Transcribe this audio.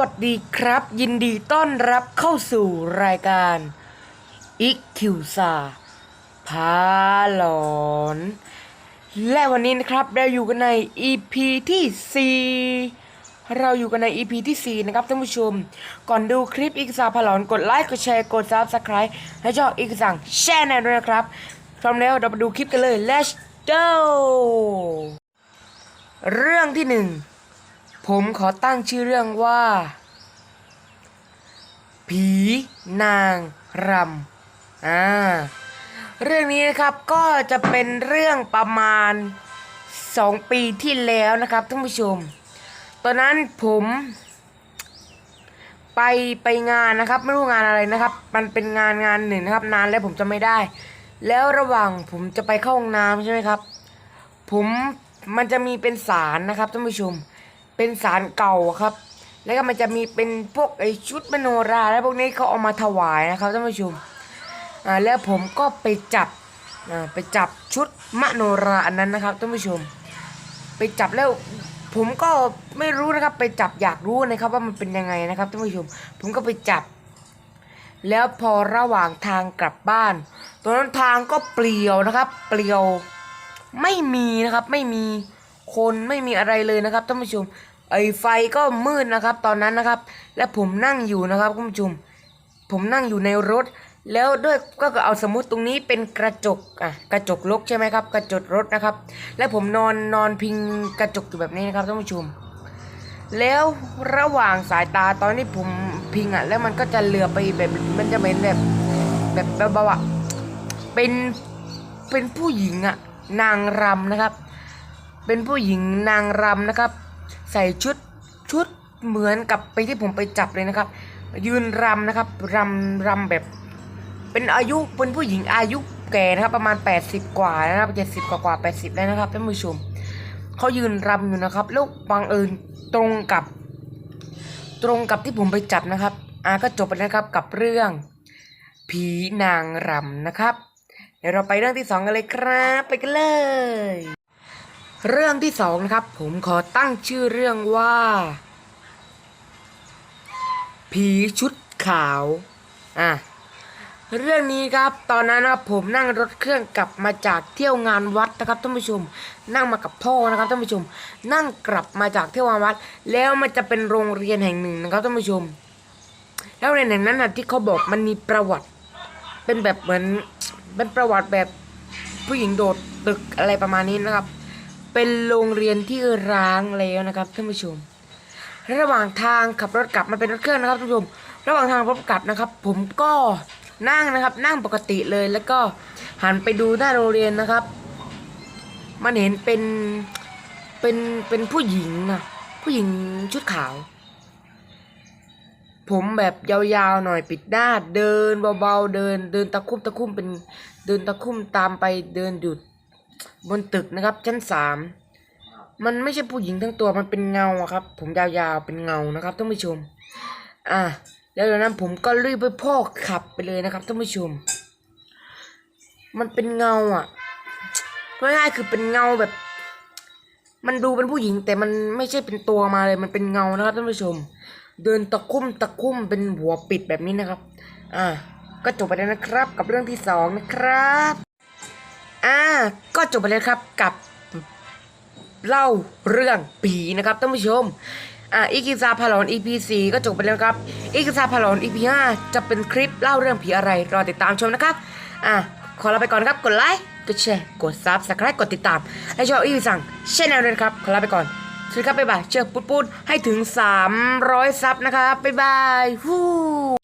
วัสดีครับ ยินดีต้อนรับเข้าสู่รายการอิกคิวซาพาหลอน และวันนี้นะครับเราอยู่กันใน EP ที่ 4 เราอยู่กันใน EP ที่ 4 นะครับท่านผู้ชม ก่อนดูคลิปอิกซาพาหลอนกดไลค์กดแชร์กด Subscribe ให้ช่องอิกซังแชร์แนลด้วยนะครับพร้อมแล้วเราไปดูคลิปกันเลย let's go เรื่องที่หนึ่ง ผมขอตั้งชื่อเรื่องว่า ผีนางรำอ่าเรื่องนี้นะครับก็จะเป็นเรื่องประมาณสองปีที่แล้วนะครับท่านผู้ชม ตอนนั้นผมไปไปงานนะครับไม่รู้งานอะไรนะครับ มันเป็นงานงานหนึ่งนะครับ นานแล้วผมจะไม่ได้ แล้วระหว่างผมจะไปเข้าห้องน้ำใช่ไหมครับ ผมมันจะมีเป็นสารนะครับท่านผู้ชม เป็นสารเก่าครับ แล้วก็มันจะมีเป็นพวกไอชุดมโนราแล้วพวกนี้เขาเอามาถวายนะครับท่านผู้ชมอ่าแล้วผมก็ไปจับอ่าไปจับชุดมโนราอันนั้นนะครับท่านผู้ชม ไปจับแล้วผมก็ไม่รู้นะครับไปจับอยากรู้นะครับว่ามันเป็นยังไงนะครับท่านผู้ชม ผมก็ไปจับ แล้วพอระหว่างทางกลับบ้านตอนนั้นทางก็เปลี่ยวนะครับ เปลี่ยวไม่มีนะครับไม่มีคนไม่มีอะไรเลยนะครับท่านผู้ชม ไอไฟก็มืดนะครับ ตอนนั้นนะครับ และผมนั่งอยู่นะครับคุณผู้ชมผมนั่งอยู่ในรถ แล้วด้วยก็เอาสมมติตรงนี้เป็นกระจกอะกระจกลกใช่ไหมครับ กระจกรถนะครับ และผมนอนนอนพิงกระจกอยู่แบบนี้นะครับท่านผู้ชม แล้วระหว่างสายตาตอนที่ผมพิงอะ แล้วมันก็จะเลือไปแบบมันจะเป็นแบบแบบเบาๆอะเป็นเป็นผู้หญิงอะนางรำนะครับ เป็นผู้หญิงนางรำนะครับ ใส่ชุดชุดเหมือนกับไปที่ผมไปจับเลยนะครับ ยืนรำนะครับรำรำแบบ เป็นอายุเป็นผู้หญิงอายุแก่นะครับ ประมาณ 80 กว่านะครับ70กว่ากว่า80แล้วนะครับท่านผู้ชมเขายืนรำอยู่นะครับแล้วบังเอิญตรงกับ ตรงกับที่ผมไปจับนะครับอ่าก็จบไปนะครับกับเรื่อง ผีนางรำนะครับ เดี๋ยวเราไปเรื่องที่สองกันเลยครับ ไปกันเลย เรื่องที่สองนะครับ ผมขอตั้งชื่อเรื่องว่า ผีชุดขาวอะเรื่องนี้ครับตอนนั้นนะครับผมนั่งรถเครื่องกลับมาจากเที่ยวงานวัดนะครับท่านผู้ชม นั่งมากับพ่อนะครับท่านผู้ชม นั่งกลับมาจากเที่ยวงานวัด แล้วมันจะเป็นโรงเรียนแห่งหนึ่งนะครับท่านผู้ชม แล้วในแห่งนั้นนะที่เขาบอกมันมีประวัติ เป็นแบบเหมือนเป็นประวัติแบบผู้หญิงโดดตึกอะไรประมาณนี้นะครับ เป็นโรงเรียนที่ร้างแล้วนะครับท่านผู้ชม ระหว่างทางขับรถกลับมันเป็นรถเครื่องนะครับท่านผู้ชม ระหว่างทางรถกลับนะครับ ผมก็นั่งนะครับ นั่งปกติเลยแล้วก็หันไปดูหน้าโรงเรียนนะครับ มันเห็นเป็นเป็นเป็นผู้หญิงอะผู้หญิงชุดขาว ผมแบบยาวๆหน่อยปิดหน้าเดินเบาๆเดิน เดินตะคุ่มตะคุ่มเป็นเดินตะคุ่มตามไปเดินหยุด บนตึกนะครับ ชั้นสามมันไม่ใช่ผู้หญิงทั้งตัวมันเป็นเงาครับ ผมยาวๆเป็นเงานะครับท่านผู้ชม อะแล้วจากนั้นผมก็รีบไปพ่อขับไปเลยนะครับท่านผู้ชม มันเป็นเงาอะง่ายๆคือเป็นเงาแบบ มันดูเป็นผู้หญิงแต่มันไม่ใช่เป็นตัวมาเลยมันเป็นเงานะครับท่านผู้ชม เดินตะคุ่มตะคุ่มเป็นหัวปิดแบบนี้นะครับ อ่าก็จบไปแล้วนะครับ กับเรื่องที่สองนะครับ อ่าก็จบไปแล้วครับกับเล่าเรื่องผีนะครับท่านผู้ชมอ่าอีกิซาพาลอน EP 4ก็จบไปแล้วครับอีกิซาพาลอน EP 5จะเป็นคลิปเล่าเรื่องผีอะไรรอติดตามชมนะครับอ่าขอลาไปก่อนครับกดไลค์กดแชร์กดซับสไครต์กดติดตาม ให้ชองอีกิซังชแนลด้วยครับ ขอลาไปก่อน สวัสดีครับบ๊ายบายเจอปุ๊ดๆให้ถึง 300 ซับนะครับบ๊ายบายฮู้